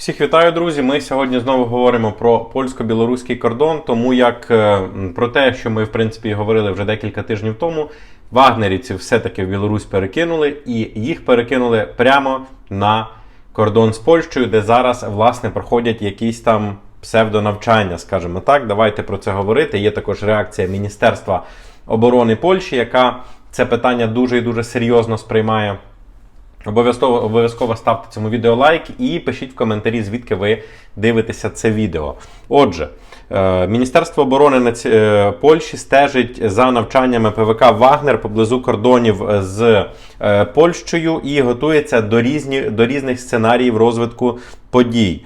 Всіх вітаю, друзі. Ми сьогодні знову говоримо про польсько-білоруський кордон, тому як е, про те, що ми в принципі говорили вже декілька тижнів тому. Вагнерівців все-таки в Білорусь перекинули, і їх перекинули прямо на кордон з Польщею, де зараз власне проходять якісь там псевдонавчання, скажімо так. Давайте про це говорити. Є також реакція Міністерства оборони Польщі, яка це питання дуже і дуже серйозно сприймає. Обов'язково обов'язково ставте цьому відео лайк і пишіть в коментарі, звідки ви дивитеся це відео. Отже, е, Міністерство оборони Наці- е, Польщі стежить за навчаннями ПВК Вагнер поблизу кордонів з е, Польщею і готується до, різні, до різних сценаріїв розвитку подій.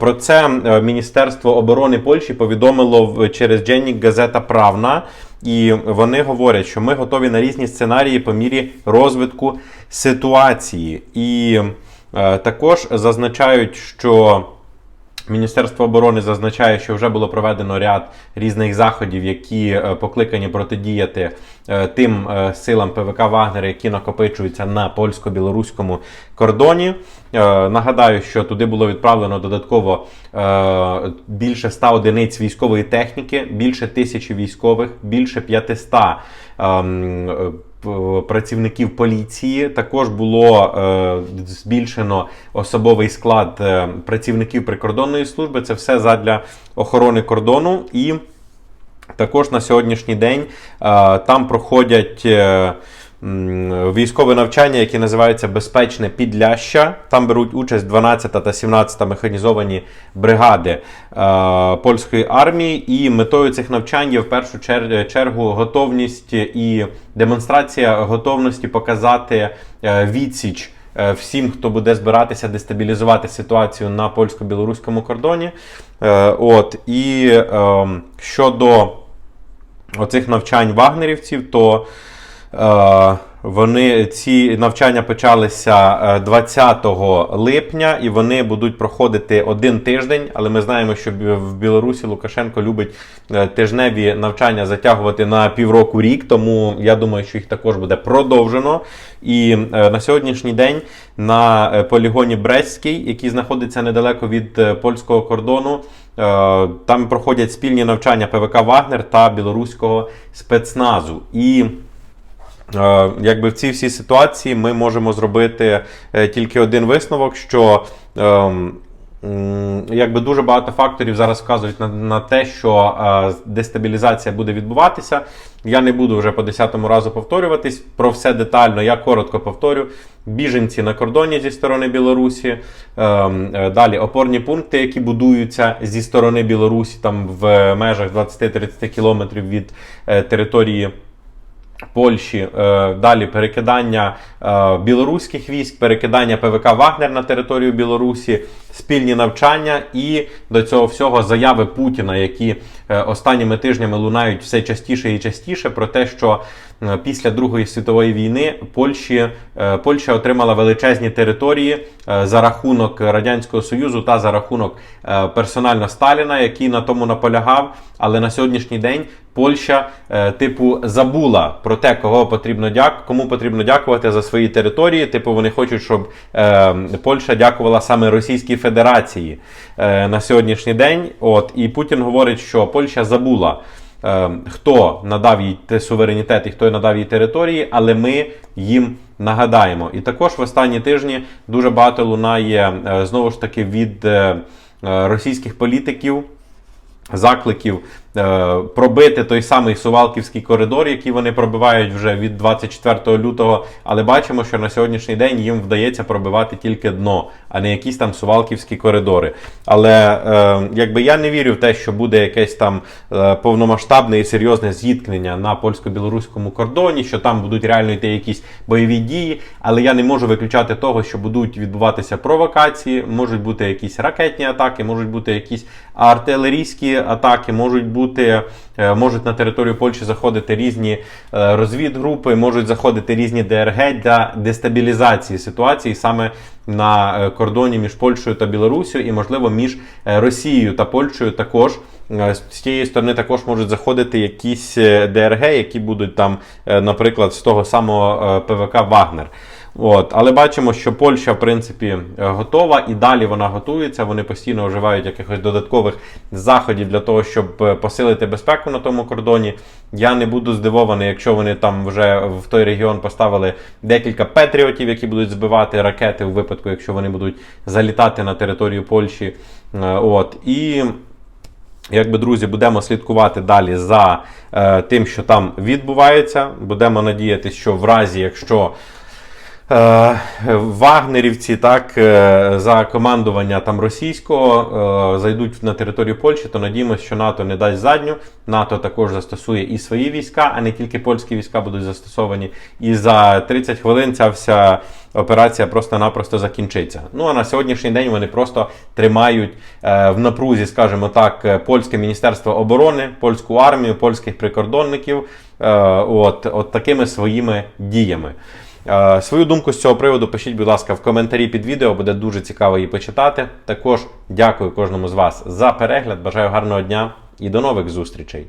Про це Міністерство оборони Польщі повідомило через Дженнік Газета Правна. І вони говорять, що ми готові на різні сценарії по мірі розвитку ситуації. І е, також зазначають, що Міністерство оборони зазначає, що вже було проведено ряд різних заходів, які е, покликані протидіяти е, тим е, силам ПВК Вагнера, які накопичуються на польсько-білоруському кордоні. Нагадаю, що туди було відправлено додатково більше 100 одиниць військової техніки, більше тисячі військових, більше 500 ем, е, п- працівників поліції. Також було е, збільшено особовий склад е, працівників прикордонної служби. Це все задля охорони кордону. І також на сьогоднішній день е, там проходять. е, Військове навчання, яке називається Безпечне Підляща. Там беруть участь 12 та 17 механізовані бригади е, польської армії. І метою цих навчань є в першу чер- чергу готовність і демонстрація готовності показати е, відсіч е, всім, хто буде збиратися дестабілізувати ситуацію на польсько-білоруському кордоні. От і ем, щодо оцих навчань вагнерівців, то вони ці навчання почалися е, 20 липня і вони будуть проходити один тиждень. Але ми знаємо, що в Білорусі Лукашенко любить е, тижневі навчання затягувати на півроку рік. Тому я думаю, що їх також буде продовжено. І е, на сьогоднішній день на е, полігоні Брестський, який знаходиться недалеко від е, польського кордону, е, там проходять спільні навчання ПВК Вагнер та білоруського спецназу. І Е, Якби в цій всій ситуації ми можемо зробити е, тільки один висновок, що ем, якби дуже багато факторів зараз вказують на, на те, що е, дестабілізація буде відбуватися. Я не буду вже по десятому разу повторюватись про все детально. Я коротко повторю. Біженці на кордоні зі сторони Білорусі, ем, е, далі опорні пункти, які будуються зі сторони Білорусі, там в межах 20-30 кілометрів від е, території. Польщі, е, далі перекидання е, білоруських військ, перекидання ПВК Вагнер на територію Білорусі, спільні навчання і до цього всього заяви Путіна, які е, останніми тижнями лунають все частіше і частіше про те, що після Другої світової війни Польщі, Польща отримала величезні території за рахунок Радянського Союзу та за рахунок персонально Сталіна, який на тому наполягав. Але на сьогоднішній день Польща, е, типу, забула про те, кого потрібно дяк... кому потрібно дякувати за свої території. Типу, вони хочуть, щоб е, Польща дякувала саме Російській Федерації е, на сьогоднішній день. От і Путін говорить, що Польща забула. е, Хто надав їй те- суверенітет і хто надав їй території, але ми їм нагадаємо. І також в останні тижні дуже багато лунає е, знову ж таки від російських політиків закликів е, пробити той самий Сувалківський коридор, який вони пробивають вже від 24 лютого. Але бачимо, що на сьогоднішній день їм вдається пробивати тільки дно, а не якісь там Сувалківські коридори. Але е, якби я не вірю в те, що буде якесь там е, повномасштабне і серйозне зіткнення на польсько-білоруському кордоні, що там будуть реально йти якісь бойові дії. Але я не можу виключати того, що будуть відбуватися провокації, можуть бути якісь ракетні атаки, можуть бути якісь артилерійські атаки, можуть бути, е, можуть на територію Польщі заходити різні е, розвідгрупи, можуть заходити різні ДРГ для дестабілізації ситуації саме на е, кордоні між Польщею та Білорусію, і можливо між Росією та Польщею також. З цієї сторони також можуть заходити якісь ДРГ, які будуть там, наприклад, з того самого ПВК Вагнер. От, але бачимо, що Польща, в принципі, е, готова і далі вона готується. Вони постійно вживають якихось додаткових заходів для того, щоб е, посилити безпеку на тому кордоні. Я не буду здивований, якщо вони там вже в той регіон поставили декілька патріотів, які будуть збивати ракети у випадку, якщо вони будуть залітати на територію Польщі. Е, От і. Якби друзі, будемо слідкувати далі за е, тим, що там відбувається. Будемо надіятися, що в разі, якщо вагнерівці так е, за командування там російського е, зайдуть на територію Польщі, то надіємося, що НАТО не дасть задню. НАТО також застосує і свої війська, а не тільки польські війська будуть застосовані. І за 30 хвилин ця вся операція просто-напросто закінчиться. Ну а на сьогоднішній день вони просто тримають е, в напрузі, скажімо так, е, польське міністерство оборони, польську армію, польських прикордонників. Е, от, от такими своїми діями. Е, Свою думку з цього приводу пишіть, будь ласка, в коментарі під відео, буде дуже цікаво її почитати. Також дякую кожному з вас за перегляд. Бажаю гарного дня і до нових зустрічей!